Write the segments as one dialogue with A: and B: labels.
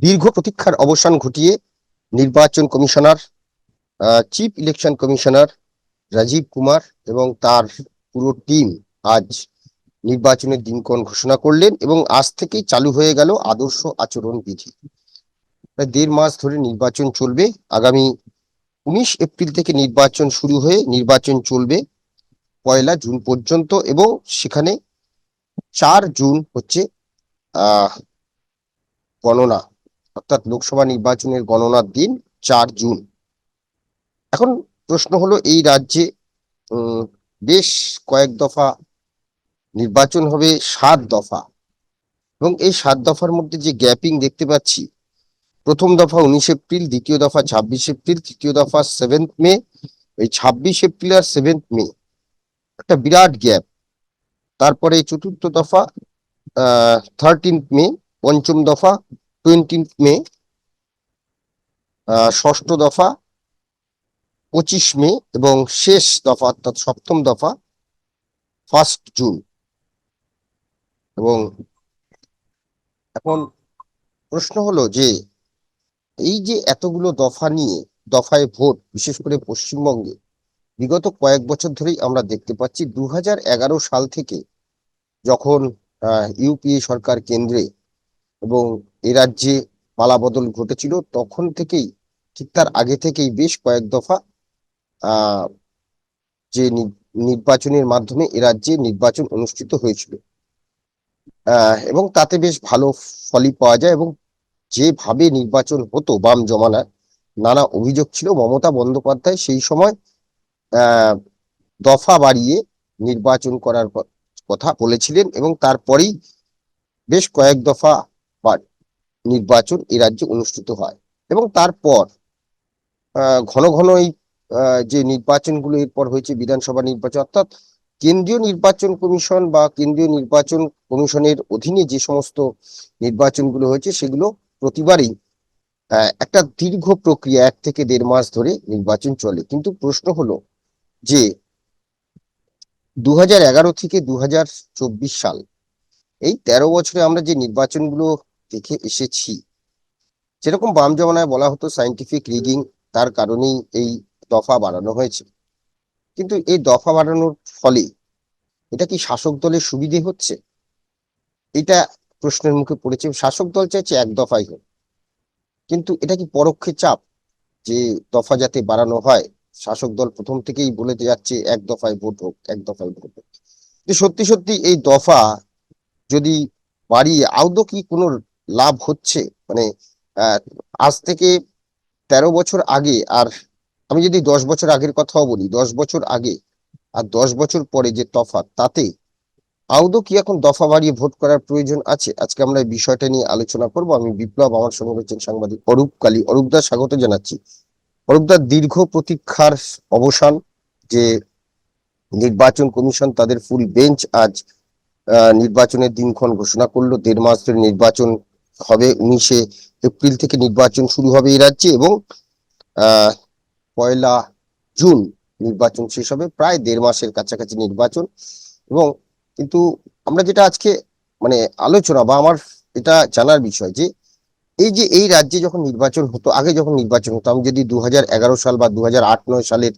A: দীর্ঘ প্রতীক্ষার অবসান ঘটিয়ে নির্বাচন commissioner chief election commissioner Rajiv Kumar এবং তার পুরো টিম আজ নির্বাচনের দিনক্ষণ ঘোষণা করলেন এবং আজ থেকেই চালু হয়ে গেল আদর্শ আচরণ বিধি। প্রায় দেড় মাস ধরে নির্বাচন চলবে। আগামী উনিশ এপ্রিল থেকে নির্বাচন শুরু হয়ে নির্বাচন চলবে পয়লা জুন পর্যন্ত এবং সেখানে চার জুন হচ্ছে, আহ, গণনা। অর্থাৎ লোকসভা নির্বাচনের গণনার দিন চার জুন। এখন প্রশ্ন হলো, এই রাজ্যে বেশ কয়েক দফা নির্বাচন হবে, সাত দফা। এবং এই সাত দফার মধ্যে যে গ্যাপিং দেখতে পাচ্ছি, প্রথম দফা উনিশ এপ্রিল, দ্বিতীয় দফা ছাব্বিশ এপ্রিল, তৃতীয় দফা সেভেন্থ মে এই ছাব্বিশ এপ্রিল আর সেভেন্থ মে একটা বিরাট গ্যাপ। তারপরে চতুর্থ দফা, আহ থার্টিন্থ মে পঞ্চম দফা টোয়েন্টিন্থ মে ষষ্ঠ দফা, পঁচিশ মে এবং শেষ দফা অর্থাৎ সপ্তম দফা ফার্স্ট জুন এবং এখন প্রশ্ন হলো যে, এই যে এতগুলো দফা নিয়ে, দফায় ভোট, বিশেষ করে পশ্চিমবঙ্গে, বিগত কয়েক বছর ধরেই আমরা দেখতে পাচ্ছি দু হাজার এগারো সাল থেকে যখন ইউপিএ সরকার কেন্দ্রে এবং এ রাজ্যে পালাবদল ঘটেছিল, তখন থেকেই, ঠিক তার আগে থেকেই বেশ কয়েক দফা যে নির্বাচনের মাধ্যমে এ রাজ্যে নির্বাচন অনুষ্ঠিত হয়েছিল। এবং তাতে বেশ ভালো ফলই পাওয়া যায় এবং যেভাবে নির্বাচন হতো বাম জমানায় নানা অভিযোগ ছিল। মমতা বন্দ্যোপাধ্যায় সেই সময় দফা বাড়িয়ে নির্বাচন করার কথা বলেছিলেন এবং তারপরেই বেশ কয়েক দফা নির্বাচন এ রাজ্যে অনুষ্ঠিত হয়। এবং তারপর ঘন ঘন এই যে নির্বাচনগুলো এরপর হয়েছে, বিধানসভা নির্বাচন, অর্থাৎ কেন্দ্রীয় নির্বাচন কমিশন বা কেন্দ্রীয় নির্বাচন কমিশনের অধীনে যে সমস্ত নির্বাচনগুলো হয়েছে, সেগুলো প্রতিবারই একটা দীর্ঘ প্রক্রিয়া, এক থেকে দেড় মাস ধরে নির্বাচন চলে। কিন্তু প্রশ্ন হলো যে দু হাজার এগারো থেকে দু হাজার চব্বিশ সাল, এই তেরো বছরে আমরা যে নির্বাচনগুলো দেখে এসেছি। যেরকম বাম জমানায় বলা হতো সাইন্টিফিক রিডিং তার কারণেই এই দফা বাড়ানো হয়েছে। কিন্তু এই দফা বাড়ানোর ফলে এটা কি শাসক দলের সুবিধে হচ্ছে? এটা প্রশ্নের মুখে পড়েছে। শাসক দল চাইছে এক দফাই হোক। কিন্তু এটা কি পরোক্ষে চাপ যে দফা যাতে বাড়ানো হয়? শাসক দল প্রথম থেকেই বলে যাচ্ছে এক দফায় ভোট হোক, এক দফায় ভোট হোক। সত্যি সত্যি এই দফা যদি বাড়িয়ে, আদৌ কি কোনো লাভ হচ্ছে? মানে আজ থেকে তেরো বছর আগে আর আমি যদি দশ বছর আগের কথাও বলি, দশ বছর আগে আর দশ বছর পরে যে তফাৎ, তাতে আদৌ কি এখন দফা বাড়িয়ে ভোট করার প্রয়োজন আছে? আজকে আমরা এই বিষয়টা নিয়ে আলোচনা করব। আমি বিপ্লব, আমার সঙ্গে রয়েছেন সাংবাদিক অরূপ কালী। অরূপদা স্বাগত জানাচ্ছি। অরূপদা দীর্ঘ প্রতীক্ষার অবসান যে নির্বাচন কমিশন তাদের ফুল বেঞ্চ আজ নির্বাচনের দিনক্ষণ ঘোষণা করল। দেড় মাস ধরে নির্বাচন হবে উনিশে এপ্রিল থেকে নির্বাচন শুরু হবে এই রাজ্যে এবং পয়লা জুন নির্বাচন শেষ হবে, প্রায় দেড় মাসের কাছাকাছি নির্বাচন। এবং কিন্তু আমরা যেটা আজকে মানে আলোচনা বা আমার এটা জানার বিষয় যে, এই যে এই রাজ্যে যখন নির্বাচন হতো, আগে যখন নির্বাচন হতো, আমি যদি দু হাজার এগারো সাল বা দু নয় সালের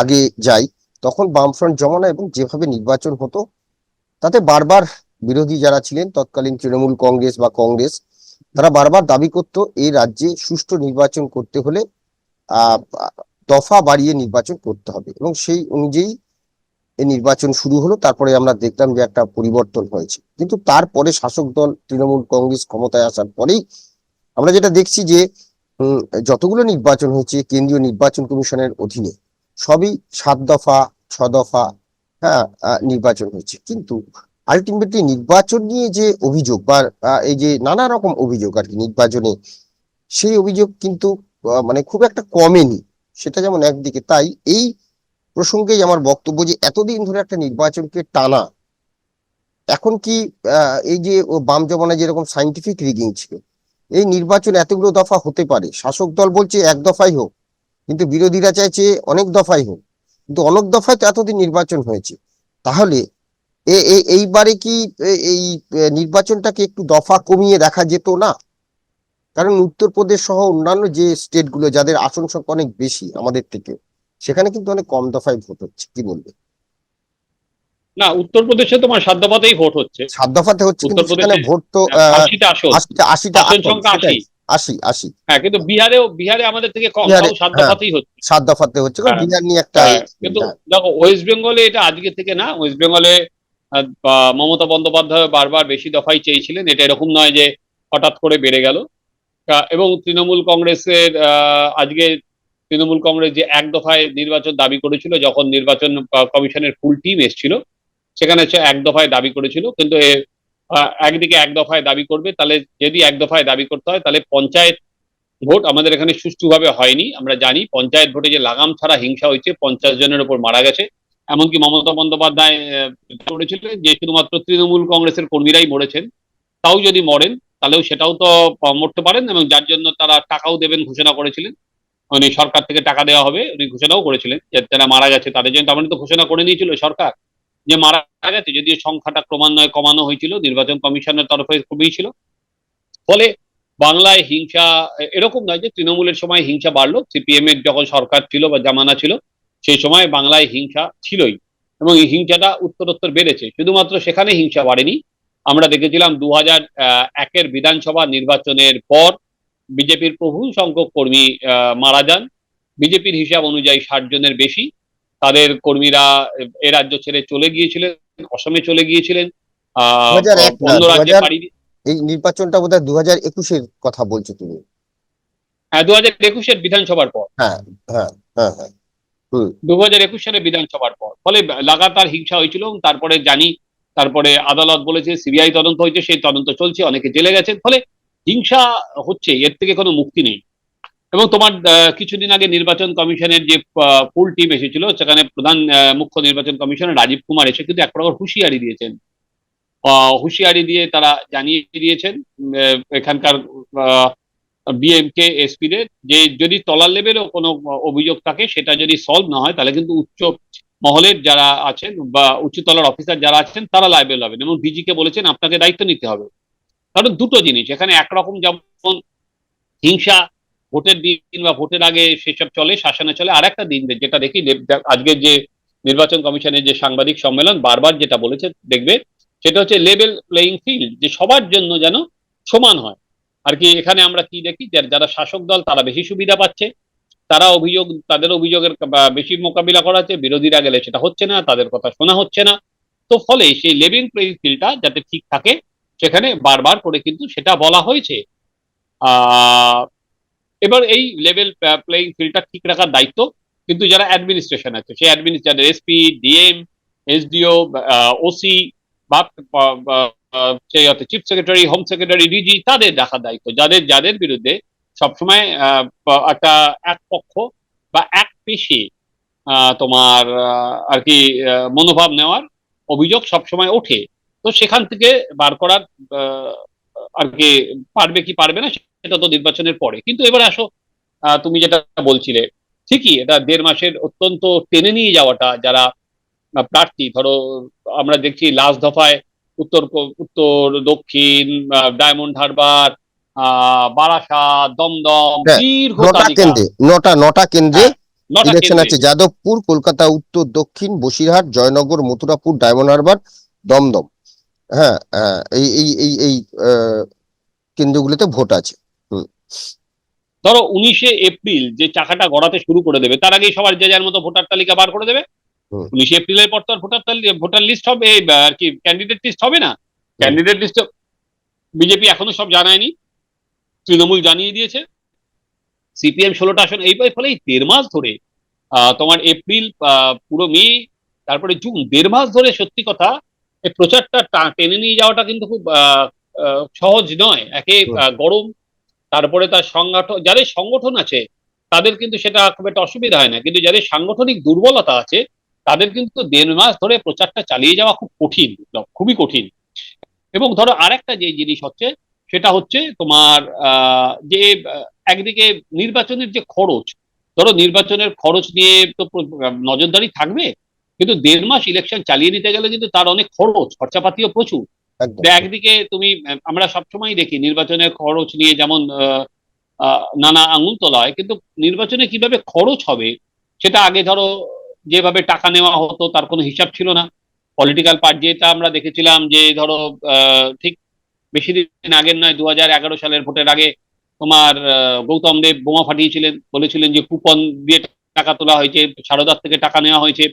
A: আগে যাই, তখন বামফ্রন্ট জমানা এবং যেভাবে নির্বাচন হতো, তাতে বারবার বিরোধী যারা ছিলেন, তৎকালীন তৃণমূল কংগ্রেস বা কংগ্রেস, তারা বারবার দাবি করত এই রাজ্যে সুষ্ঠু নির্বাচন করতে হলে দফা বাড়িয়ে নির্বাচন করতে হবে। এবং সেই অনুযায়ী এই নির্বাচন শুরু হলো, তারপরে আমরা দেখলাম যে একটা পরিবর্তন হয়েছে। কিন্তু তারপরে শাসক দল তৃণমূল কংগ্রেস ক্ষমতায় আসার পরেই আমরা যেটা দেখছি যে যতগুলো নির্বাচন হয়েছে, কেন্দ্রীয় নির্বাচন কমিশনের অধীনে, সবই সাত দফা, ছ দফা হ্যাঁ নির্বাচন হয়েছে। কিন্তু আলটিমেটলি নির্বাচন নিয়ে যে অভিযোগ বা এই যে নানা রকম অভিযোগ আর কি নির্বাচনে, সেই অভিযোগ কিন্তু মানে খুব একটা কমেনি, সেটা যেমন একদিকে। তাই এই প্রসঙ্গেই আমার বক্তব্য যে এতদিন ধরে একটা নির্বাচনকে টানা, এখন কি এই যে বাম জমানায় যেরকম সাইন্টিফিক রিগিং ছিল, এই নির্বাচন এতগুলো দফা হতে পারে, শাসক দল বলছে এক দফাই হোক, কিন্তু বিরোধীরা চাইছে অনেক দফাই হোক, কিন্তু অনেক দফায় তো এতদিন নির্বাচন হয়েছে। তাহলে এইবারে কি এই নির্বাচনটাকে একটু দফা কমিয়ে দেখা যেত না? কারণ উত্তরপ্রদেশ সহ অন্যান্য যে স্টেটগুলো যাদের আসন সংখ্যা অনেক বেশি আমাদের থেকে সেখানে কিন্তু অনেক কম দফায় ভোট হচ্ছে কি বলবে?
B: না উত্তরপ্রদেশে তোমার সাত দফাতেই ভোট হচ্ছে।
A: সাত দফাতে হচ্ছে কিন্তু সেখানে ভোট তো
B: আশিটা
A: আশিটা।
B: আশি।
A: আশি
B: হ্যাঁ কিন্তু বিহারেও বিহারে আমাদের থেকে কম সাত
A: হ্যাঁ।
B: দফাতেই হচ্ছে।
A: সাত দফাতে হচ্ছে
B: হ্যাঁ,
A: বিহার নিয়ে একটা
B: কিন্তু দেখো ওয়েস্ট বেঙ্গলে এটা আজকে থেকে না ওয়েস্ট বেঙ্গলে মমতা বন্দ্যোপাধ্যায় বারবার বেশি দফাই চেয়েছিলেন, এটা এরকম নয় যে হঠাৎ করে বেড়ে গেল। এবং তৃণমূল কংগ্রেসের আজকে তৃণমূল কংগ্রেস যে এক দফায় নির্বাচন দাবি করেছিল, যখন নির্বাচন কমিশনের ফুল টিম এসেছিল, সেখানে হচ্ছে এক দফায় দাবি করেছিল, কিন্তু একদিকে এক দফায় দাবি করবে, তাহলে যদি এক দফায় দাবি করতে হয়, তাহলে পঞ্চায়েত ভোট আমাদের এখানে সুষ্ঠুভাবে হয়নি, আমরা জানি পঞ্চায়েত ভোটে যে লাগাম ছাড়া হিংসা হয়েছে, পঞ্চাশ জনের উপর মারা গেছে এমনকি মমতা বন্দ্যোপাধ্যায় করেছিলেন যে শুধুমাত্র তৃণমূল কংগ্রেসের কর্মীরাই মরেছেন। তাও যদি মরেন, তাহলেও সেটাও তো মরতে পারেন এবং যার জন্য তারা টাকাও দেবেন ঘোষণা করেছিলেন। উনি সরকার থেকে টাকা দেওয়া হবে, উনি ঘোষণাও করেছিলেন যে যারা মারা গেছে তাদের জন্য। তার মানে তো ঘোষণা করে নিয়েছিল সরকার যে মারা গেছে, যদিও সংখ্যাটা ক্রমান্বয়ে কমানো হয়েছিল, নির্বাচন কমিশনের তরফে খুবই ছিল। ফলে বাংলায় হিংসা এরকম নয় যে তৃণমূলের সময় হিংসা বাড়লো। সিপিএম এর যখন সরকার ছিল বা জামানা ছিল সেই সময় বাংলায় হিংসা ছিলই এবং এই হিংসাটা উত্তরোত্তর বেড়েছে। শুধুমাত্র সেখানে হিংসা বাড়েনি। আমরা দেখেছিলাম দু হাজার একের বিধানসভা নির্বাচনের পর বিজেপির প্রভু সংখ্যক কর্মী মারা যান। বিজেপির হিসাব অনুযায়ী ষাট জনের বেশি। তাদের কর্মীরা এ রাজ্য ছেড়ে চলে গিয়েছিলেন অসমে চলে গিয়েছিলেন। আহ
A: 2001 না,
B: অন্য রাজ্যে
A: 2000
B: পাড়ি দিয়ে-
A: এই নির্বাচনটা বোধহয় দু হাজার একুশের কথা বলছো তুমি।
B: হ্যাঁ দু হাজার একুশের বিধানসভার পর।
A: হ্যাঁ হ্যাঁ হ্যাঁ হ্যাঁ।
B: দু হাজার একুশ সালে বিধানসভার পর। ফলে লাগাতার হিংসা হয়েছিল এবং তারপরে জানি তারপরে আদালত বলেছে সিবিআই তদন্ত হয়েছে সেই তদন্ত চলছে অনেকে জেলে গেছেন। ফলে হিংসা হচ্ছে এর থেকে কোনো মুক্তি নেই। এবং তোমার কিছুদিন আগে নির্বাচন কমিশনের যে ফুল টিম এসেছিল সেখানে প্রধান মুখ্য নির্বাচন কমিশনার রাজীব কুমার এসে কিন্তু এক প্রকার হুঁশিয়ারি দিয়েছেন। হুঁশিয়ারি দিয়ে তারা জানিয়ে দিয়েছেন উম, আহ, এখানকার বিএমকে এসপিদের যে যদি তলার লেভেলেও কোনো অভিযোগ থাকে, সেটা যদি সলভ না হয়, তাহলে কিন্তু উচ্চ মহলের যারা আছেন বা উচ্চতলার অফিসার যারা আছেন, তারা লাইবেল হবেন এবং ডিজিকে বলেছেন, আপনাকে দায়িত্ব নিতে হবে। কারণ দুটো জিনিস, এখানে একরকম যেমন হিংসা, ভোটের দিন বা ভোটের আগে সেসব চলে, শাসনে চলে আর একটা দিন যেটা দেখি আজকের যে নির্বাচন কমিশনের যে সাংবাদিক সম্মেলন, বারবার যেটা বলেছে, দেখবে, সেটা হচ্ছে লেভেল প্লেইং ফিল্ড যে সবার জন্য যেন সমান হয়। আর কি এখানে আমরা কি দেখি যারা শাসক দল, তারা বেশি সুবিধা পাচ্ছে। তারা অভিযোগ, তাদের অভিযোগের বেশি মোকাবিলা করা হচ্ছে, বিরোধীরা গেলে সেটা হচ্ছে না, তাদের কথা শোনা হচ্ছে না। তো ফলে সেই লেভিং প্লেইং ফিল্ডটা যাতে ঠিক থাকে, সেখানে বারবার করে কিন্তু সেটা বলা হয়েছে। এবার এই লেভেল প্লেইং ফিল্ডটা ঠিক রাখার দায়িত্ব কিন্তু যারা অ্যাডমিনিস্ট্রেশন আছে, সেই administration, SP, DM, SDO OC বা সেই chief secretary home secretary DG তাদের রাখার দায়িত্ব। যাদের যাদের বিরুদ্ধে সবসময় একটা এক পক্ষ বা এক পেশে তোমার আর কি মনোভাব নেওয়ার অভিযোগ সবসময় ওঠে। তো সেখান থেকে বার করার আর কি, পারবে কি পারবে না, সেটা তো নির্বাচনের পরে। কিন্তু এবার আসো তুমি যেটা বলছিলে, ঠিকই এটা দেড় মাসের অত্যন্ত টেনে নিয়ে যাওয়াটা, যারা প্রার্থী, ধরো আমরা দেখছি লাস্ট দফায় উত্তর উত্তর দক্ষিণ ডায়মন্ড হারবার বারাসাত দমদম
A: হ্যাঁ,
B: দীর্ঘ
A: নটা কেন্দ্রে নটা নটা কেন্দ্রে
B: হ্যাঁ,
A: ইলেকশন আছে যাদবপুর কলকাতা উত্তর দক্ষিণ বসিরহাট জয়নগর মথুরাপুর ডায়মন্ড হারবার দমদম। হ্যাঁ হ্যাঁ, এই এই এই এই কেন্দ্রগুলোতে ভোট আছে।
B: ধরো উনিশে এপ্রিল যে চাকাটা গড়াতে শুরু করে দেবে তার আগেই সবার যে যার মতো ভোটার তালিকা বার করে দেবে। উনিশে এপ্রিলের পর তো আর ভোটার ভোটার লিস্ট হবে আর কি ক্যান্ডিডেট লিস্ট হবে না? ক্যান্ডিডেট লিস্ট বিজেপি এখনও সব জানায়নি। তৃণমূল জানিয়ে দিয়েছে। সিপিএম ষোলোটা আসন এই ফলে এই দেড় মাস ধরে তোমার এপ্রিল পুরো মে তারপরে জুন দেড় মাস ধরে সত্যি কথা এই প্রচারটা টেনে নিয়ে যাওয়াটা কিন্তু খুব সহজ নয়। একে গরম তারপরে তার সংগঠন যাদের সংগঠন আছে তাদের কিন্তু সেটা খুব একটা অসুবিধা হয় না। কিন্তু যাদের সাংগঠনিক দুর্বলতা আছে তাদের কিন্তু দেড় মাস ধরে প্রচারটা চালিয়ে যাওয়া খুব কঠিন খুবই কঠিন। এবং ধরো আরেকটা যে জিনিস হচ্ছে সেটা হচ্ছে তোমার আহ, যে একদিকে নির্বাচনের যে খরচ ধরো নির্বাচনের খরচ নিয়ে তো নজরদারি থাকবে কিন্তু দেড় মাস ইলেকশন চালিয়ে নিতে গেলে কিন্তু তার অনেক খরচ খরচাপাতিও প্রচুর। একদিকে তুমি আমরা সবসময় দেখি নির্বাচনের খরচ নিয়ে যেমন আহ, আহ, নানা আঙুল তোলা হয় কিন্তু নির্বাচনে কীভাবে খরচ হবে সেটা আগে ধরো যেভাবে টাকা নেওয়া হতো তার কোনো হিসাব ছিল না। পলিটিক্যাল পার্টি যেটা আমরা দেখেছিলাম যে, ধরো ঠিক বেশি দিন আগের নয় দু সালের ভোটের আগে তোমার গৌতম দেব বোমা ফাটিয়েছিলেন। বলেছিলেন যে কুপন দিয়ে টাকা তোলা হয়েছে, সারদার থেকে টাকা নেওয়া হয়েছে।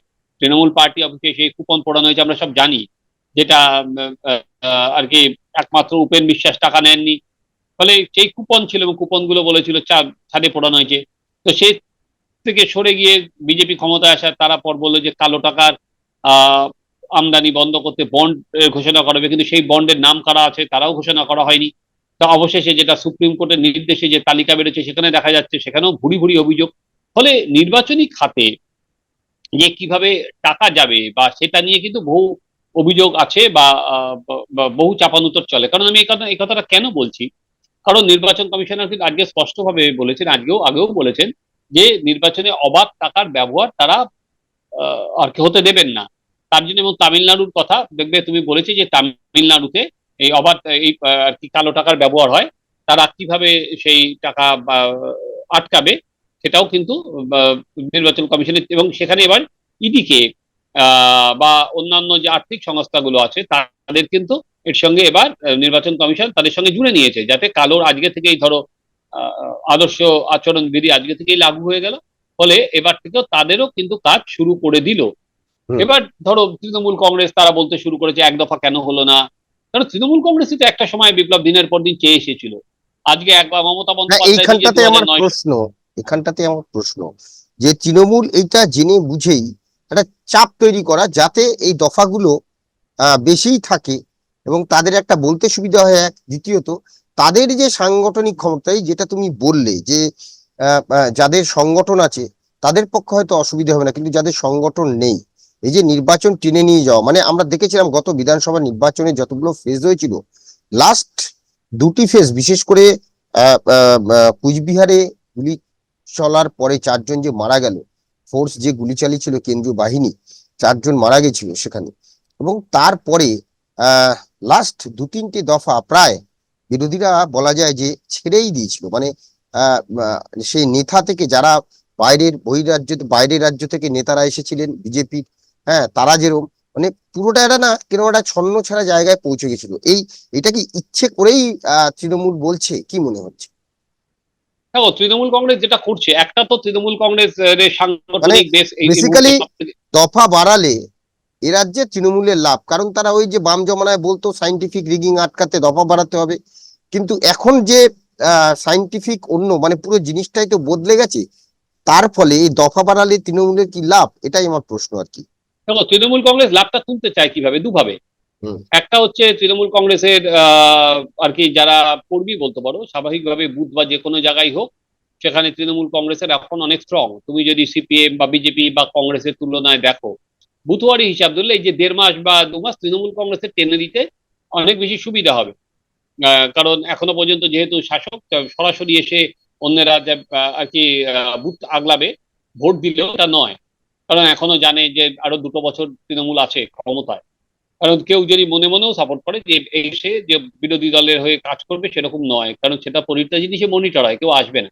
B: তৃণমূল পার্টি অফিসে সেই কুপন পড়ানো হয়েছে, আমরা সব জানি। যেটা আর কি একমাত্র উপেন বিশ্বাস টাকা নেননি। ফলে সেই কুপন ছিল এবং কুপনগুলো বলেছিল ছাদে পড়ানো হয়েছে। তো সেই থেকে সরে গিয়ে বিজেপি ক্ষমতায় আসার তারা পর বলল যে কালো টাকার আমদানি বন্ধ করতে বন্ড ঘোষণা করা হবে। কিন্তু সেই বন্ডের নাম কারা আছে তারাও ঘোষণা করা হয়নি। তা অবশেষে যেটা সুপ্রিম কোর্টের নির্দেশে যে তালিকা বেরোচ্ছে সেখানে দেখা যাচ্ছে সেখানেও ভুরি ভুরি অভিযোগ। ফলে নির্বাচনী খাতে যে কীভাবে টাকা যাবে বা সেটা নিয়ে কিন্তু বহু অভিযোগ আছে বা বহু চাপানুতর চলে। কারণ আমি এই কথাটা কেন বলছি? কারণ নির্বাচন কমিশনার কিন্তু আজকে স্পষ্টভাবে বলেছেন আজকেও আগেও বলেছেন যে নির্বাচনে অবাধ টাকার ব্যবহার তারা আর হতে দেবেন না। তার জন্য এবং তামিলনাড়ুর কথা, দেখবে তুমি বলেছি যে তামিলনাড়ুতে এই অবাধ, এই আর কি কালো টাকার ব্যবহার হয়, তারা কীভাবে সেই টাকা আটকাবে সেটাও কিন্তু নির্বাচন কমিশনের, এবং সেখানে এবার ইডিকে বা অন্যান্য যে আর্থিক সংস্থাগুলো আছে, তাদের কিন্তু এর সঙ্গে এবার নির্বাচন কমিশন তাদের সঙ্গে জুড়ে নিয়েছে, যাতে কালোর আজকে থেকেই ধরো আদর্শ আচরণ বিধি আজকে থেকেই লাগু হয়ে গেল। ফলে এবার থেকেও তাদেরও কিন্তু কাজ শুরু করে দিল। এবার ধরো তৃণমূল কংগ্রেস তারা বলতে শুরু করেছে এক দফা কেন হলো না? কারণ তৃণমূল কংগ্রেসই তো একটা সময় বিপ্লব দিনের পর দিন চেয়ে এসেছিল। আজকে একবার মমতা বন্দ্যোপাধ্যায়
A: আমার প্রশ্ন এখানটাতে আমার প্রশ্ন। যে তৃণমূল এইটা জেনে বুঝেই একটা চাপ তৈরি করা যাতে এই দফাগুলো আহ, বেশিই থাকে এবং তাদের একটা বলতে সুবিধা হয় এক দ্বিতীয়ত তাদের যে সাংগঠনিক ক্ষমতাই যেটা তুমি বললে যে যাদের সংগঠন আছে, তাদের পক্ষে হয়তো অসুবিধা হবে না, কিন্তু যাদের সংগঠন নেই, এই যে নির্বাচন টেনে নিয়ে যাওয়া মানে আমরা দেখেছিলাম গত বিধানসভা নির্বাচনে যতগুলো ফেজ হয়েছিল লাস্ট দুটি ফেজ বিশেষ করে কুচবিহারে গুলি চলার পরে চারজন যে মারা গেল ফোর্স যে গুলি চালিয়েছিল কেন্দ্রীয় বাহিনী, চারজন মারা গেছিল সেখানে, এবং তারপরে লাস্ট দু তিনটে দফা প্রায় বিরোধীরা বলা যায় যে ছেড়েই দিয়েছিল। মানে সেই নেতা থেকে যারা বাইরের বহিরাজ্য বাইরের রাজ্য থেকে নেতারা এসেছিলেন বিজেপির হ্যাঁ তারা যেরকম মানে পুরোটা একটা না কেন একটা ছন্ন ছাড়া জায়গায় পৌঁছে গেছিল। এই এটা কি ইচ্ছে করেই আহ তৃণমূল বলছে? কি মনে হচ্ছে?
B: দেখো তৃণমূল কংগ্রেস যেটা করছে একটা তো তৃণমূল কংগ্রেস সাংগঠনিক বেশ মুহূর্তে সবথেকে-
A: দফা বাড়ালে এ রাজ্যে তৃণমূলের লাভ। কারণ তারা ওই যে বাম জমানায় বলতো সাইন্টিফিক রিগিং আটকাতে দফা বাড়াতে হবে। কিন্তু এখন যে সাইন্টিফিক অন্য মানে পুরো জিনিসটাই তো বদলে গেছে তার ফলে এই দফা বাড়ালে তৃণমূলের কি লাভ? এটাই আমার প্রশ্ন আর কি।
B: দেখো তৃণমূল কংগ্রেস লাভটা তুলতে চায় কীভাবে? দুভাবে। একটা হচ্ছে তৃণমূল কংগ্রেসের আহ, আর কি যারা কর্মী বলতে পারো স্বাভাবিকভাবে বুথ বা যে কোনো জায়গায় হোক সেখানে তৃণমূল কংগ্রেসের এখন অনেক স্ট্রং তুমি যদি সিপিএম বা বিজেপি বা কংগ্রেসের তুলনায় দেখো বুথওয়ারি হিসাব ধরলে এই যে দেড় মাস বা দু মাস তৃণমূল কংগ্রেসের টেনে দিতে অনেক বেশি সুবিধা হবে। কারণ এখনও পর্যন্ত যেহেতু শাসক সরাসরি এসে অন্যরা আর কি বুথ আগলাবে, ভোট দিলেও তা নয়। কারণ এখনও জানে যে আরও দুটো বছর তৃণমূল আছে ক্ষমতায়। কারণ কেউ যদি মনে মনেও সাপোর্ট করে যে এসে যে বিরোধী দলের হয়ে কাজ করবে সেরকম নয়। কারণ সেটা পরিটা জিনিসে মনিটর হয়, কেউ আসবে না।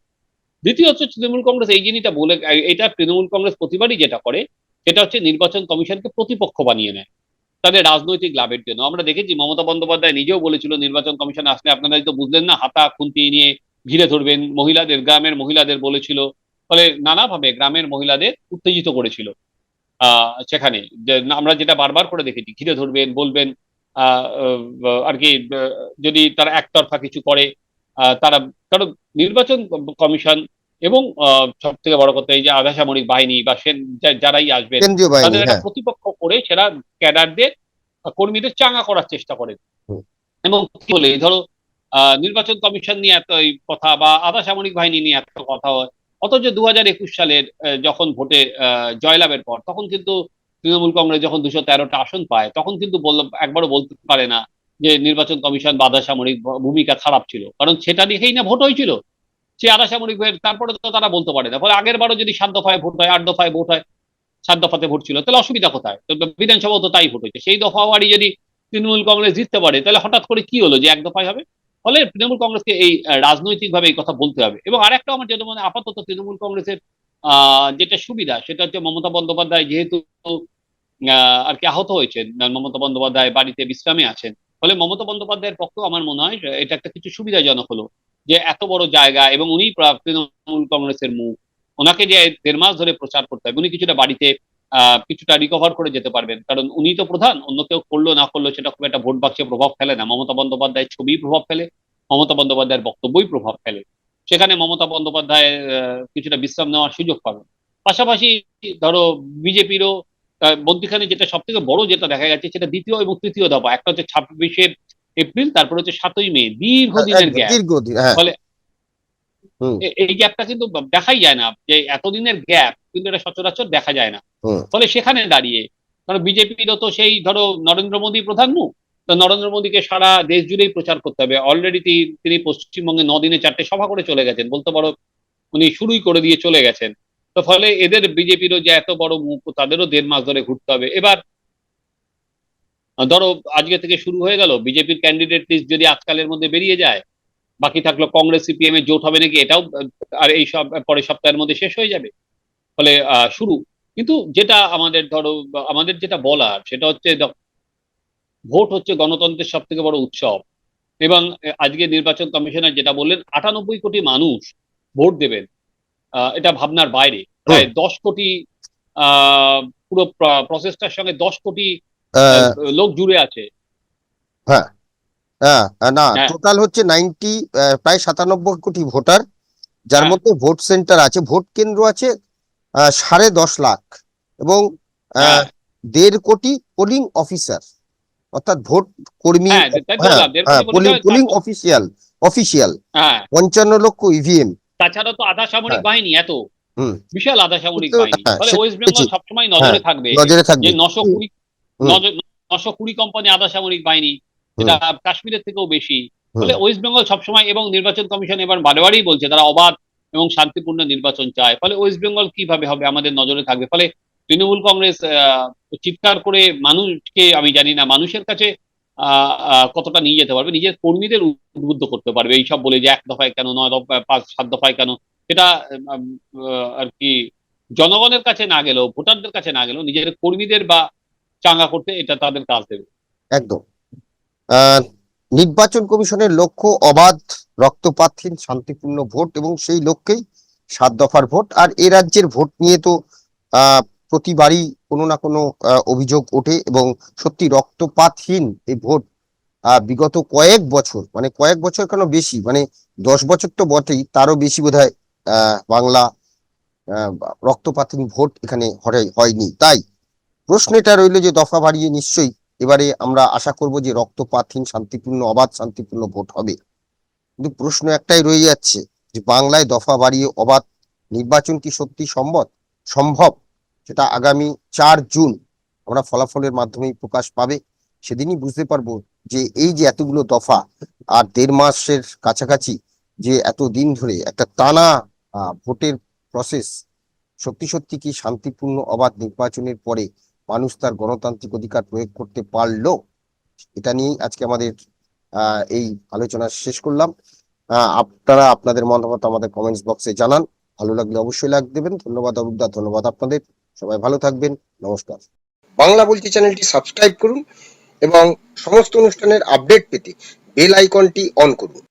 B: দ্বিতীয় হচ্ছে তৃণমূল কংগ্রেস, এই জিনিসটা বলে এটা তৃণমূল কংগ্রেস প্রতিবারই যেটা করে সেটা হচ্ছে নির্বাচন কমিশনকে প্রতিপক্ষ বানিয়ে নেয়। তাদের রাজনৈতিক লাভের জন্য। আমরা দেখেছি মমতা বন্দ্যোপাধ্যায় নিজেও বলেছিল, নির্বাচন কমিশন আসলে আপনারা তো বুঝলেন না, হাতা খুন্তি নিয়ে ঘিরে ধরবেন। মহিলাদের, গ্রামের মহিলাদের বলেছিল। ফলে নানাভাবে গ্রামের মহিলাদের উত্তেজিত করেছিল সেখানে। আমরা যেটা বারবার করে দেখেছি, ঘিরে ধরবেন, বলবেন আর কি যদি তারা একতরফা কিছু করে তারা, কারণ নির্বাচন কমিশন এবং সব থেকে বড় কথা এই যে আধা সামরিক বাহিনী বা সেন যারাই
A: বাহিনী
B: তাদের একটা
A: হ্যাঁ।
B: প্রতিপক্ষ করে সেরা ক্যাডারদের কর্মীদের চাঙ্গা করার চেষ্টা করেন।
A: হুম।
B: এবং কি বলে ধরো নির্বাচন কমিশন নিয়ে এত কথা বা আধা সামরিক বাহিনী নিয়ে এত কথা হয় অথচ দু হাজার একুশ সালের যখন ভোটে আহ, জয়লাভের পর তখন কিন্তু তৃণমূল কংগ্রেস যখন দুশো তেরোটা আসন পায় তখন কিন্তু বলল একবারও বলতে পারে না যে নির্বাচন কমিশন বাধা সামরিক ভূমিকা খারাপ ছিল কারণ সেটা দেখেই না ভোট হয়েছিল সে আধা সামরিক ভাইয়ের তারপরে তো তারা বলতে পারে না। ফলে আগের বারও যদি সাত দফায় ভোট হয় আট দফায় ভোট হয় সাত দফাতে ভোট ছিল তাহলে অসুবিধা কোথায়? বিধানসভাও তো তাই ভোট হয়েছে। সেই দফাওয়ারি যদি তৃণমূল কংগ্রেস জিততে পারে তাহলে হঠাৎ করে কি হলো যে এক দফায় হবে? ফলে তৃণমূল কংগ্রেসকে এই রাজনৈতিকভাবে এই কথা বলতে হবে। এবং আরেকটা আমার যেটা মনে হয়, আপাতত তৃণমূল কংগ্রেসের যেটা সুবিধা সেটা হচ্ছে মমতা বন্দ্যোপাধ্যায় যেহেতু আর কি আহত হয়েছেন মমতা বন্দ্যোপাধ্যায় বাড়িতে বিশ্রামে আছেন ফলে মমতা বন্দ্যোপাধ্যায়ের পক্ষ আমার মনে হয় এটা একটা কিছু সুবিধাজনক হলো। যে এত বড় জায়গা এবং উনি তৃণমূল কংগ্রেসের মুখ। ওনাকে যে দেড় মাস ধরে প্রচার করতে হবে, উনি কিছুটা বাড়িতে কিছুটা রিকভার করে যেতে পারবেন। কারণ উনি তো প্রধান, অন্য কেউ করল, না করল, সেটা খুব একটা ভোট বাক্সে প্রভাব ফেলে না। মমতা বন্দ্যোপাধ্যায়ের ছবি প্রভাব ফেলে, মমতা বন্দ্যোপাধ্যায়ের বক্তব্যই প্রভাব ফেলে। সেখানে মমতা বন্দ্যোপাধ্যায় কিছুটা বিশ্রাম নেওয়ার সুযোগ পাবেন। পাশাপাশি ধরো বিজেপিরও মধ্যখানে যেটা সব থেকে বড় যেটা দেখা গেছে সেটা দ্বিতীয় এবং তৃতীয় দফা। একটা হচ্ছে ছাব্বিশে এপ্রিল তারপরে হচ্ছে সাতই মে দীর্ঘদিনের গ্যাপ ফলে এই গ্যাপটা কিন্তু দেখাই যায় না যে এতদিনের গ্যাপ কিন্তু এটা সচরাচর দেখা যায় না। ফলে সেখানে দাঁড়িয়ে কারণ বিজেপিরও তো সেই ধরো নরেন্দ্র মোদী প্রধান নু তো নরেন্দ্র মোদীকে সারা দেশ জুড়েই প্রচার করতে হবে। অলরেডি তিনি পশ্চিমবঙ্গে দিনে চারটে সভা করে চলে গেছেন বলতে পারো উনি শুরুই করে দিয়ে চলে গেছেন। তো ফলে এদের বিজেপিরও যে এত বড় মুখ তাদেরও দেড় মাস ধরে ঘুরতে হবে। এবার ধরো আজকে থেকে শুরু হয়ে গেল বিজেপির ক্যান্ডিডেট লিস্ট যদি আজকালের মধ্যে বেরিয়ে যায় বাকি থাকল কংগ্রেস সিপিএম এর জোট হবে নাকি এটাও আর এই সব পরের সপ্তাহের মধ্যে শেষ হয়ে যাবে। ফলে শুরু। কিন্তু যেটা আমাদের ধরো আমাদের যেটা বলার সেটা হচ্ছে ভোট হচ্ছে গণতন্ত্রের সব থেকে বড় উৎসব। এবং আজকে নির্বাচন কমিশনার যেটা বললেন আটানব্বই কোটি মানুষ ভোট দেবেন আহ, এটা ভাবনার বাইরে। প্রায় দশ কোটি আহ, পুরো প্রসেসটার সঙ্গে দশ কোটি লোক জুড়ে আছে
A: হ্যাঁ না
B: হ্যাঁ।
A: টোটাল হচ্ছে নাইনটি প্রায় সাতানব্বই কোটি ভোটার যার
B: হ্যাঁ।
A: মধ্যে ভোট সেন্টার আছে ভোট কেন্দ্র আছে সাড়ে দশ লাখ এবং
B: হ্যাঁ।
A: দেড় কোটি পোলিং অফিসার অর্থাৎ ভোট কর্মী
B: হ্যাঁ,
A: পোলিং অফিসিয়াল অফিসিয়াল
B: হ্যাঁ
A: পঞ্চান্ন লক্ষ ইভিএম
B: তাছাড়া তো আধা সামরিক
A: হ্যাঁ।
B: বাহিনী এত। বিশাল আধা সামরিক বাহিনী
A: হ্যাঁ,
B: ফলে ওয়েস্ট বেঙ্গল সবসময় নজরে থাকবে
A: নজরে থাকবে
B: নশো কুড়ি নশো কুড়ি কোম্পানি আধা সামরিক বাহিনী যেটা কাশ্মীরের থেকেও বেশি। ফলে ওয়েস্ট বেঙ্গল সবসময় এবং নির্বাচন কমিশন এবার বারে বারেই বলছে তারা অবাধ এবং শান্তিপূর্ণ নির্বাচন চায়। ফলে ওয়েস্ট বেঙ্গল কীভাবে হবে আমাদের নজরে থাকবে? ফলে তৃণমূল কংগ্রেস চিৎকার করে মানুষকে আমি জানি না মানুষের কাছে কতটা নিয়ে যেতে পারবে? নিজের কর্মীদের উদ্বুদ্ধ করতে পারবে। এইসব বলে যে এক দফায় কেন নয় দফায় পাঁচ সাত দফায় কেন? সেটা আর কি জনগণের কাছে না গেলেও ভোটারদের কাছে না গেলেও নিজের কর্মীদের বা চাঙ্গা করতে এটা তাদের কাজ দেবে।
A: একদম। নির্বাচন কমিশনের লক্ষ্য অবাধ রক্তপাতহীন শান্তিপূর্ণ ভোট এবং সেই লক্ষ্যেই সাত দফার ভোট। আর এ রাজ্যের ভোট নিয়ে তো প্রতিবারই কোনো না কোনো অভিযোগ ওঠে এবং সত্যি রক্তপাতহীন এই ভোট বিগত কয়েক বছর মানে কয়েক বছর কেন বেশি? মানে দশ বছর তো বটেই তারও বেশি আহ, বাংলা রক্তপাতহীন ভোট এখানে হয়- হয়নি। তাই প্রশ্ন এটা রইল যে দফা বাড়িয়ে নিশ্চয়ই এবারে আমরা আশা করব যে রক্তপাতহীন শান্তিপূর্ণ, অবাধ শান্তিপূর্ণ ভোট হবে। কিন্তু প্রশ্ন একটাই রয়ে যাচ্ছে যে বাংলায় দফা বাড়িয়ে অবাধ নির্বাচন কি সত্যি সম্ভব? সম্ভব। সেটা আগামী চার জুন আমরা ফলাফলের মাধ্যমেই প্রকাশ পাবে। সেদিনই বুঝতে পারব যে এই যে এতগুলো দফা আর দেড় মাসের কাছাকাছি যে এত দিন ধরে একটা টানা ভোটের প্রসেস সত্যি সত্যি কি শান্তিপূর্ণ, অবাধ নির্বাচনের পরে মানুষ তার গণতান্ত্রিক অধিকার প্রয়োগ করতে পারল। এটা নিয়েই আজকে আমাদের এই আলোচনা শেষ করলাম। আপনারা আপনাদের মতামত আমাদের কমেন্টস বক্সে জানান। ভালো লাগলে অবশ্যই লাইক দেবেন। ধন্যবাদ অরূপদা ধন্যবাদ আপনাদের। সবাই ভালো থাকবেন। নমস্কার। বাংলা বলছি চ্যানেলটি সাবস্ক্রাইব করুন এবং সমস্ত অনুষ্ঠানের আপডেট পেতে বেল আইকনটি অন করুন।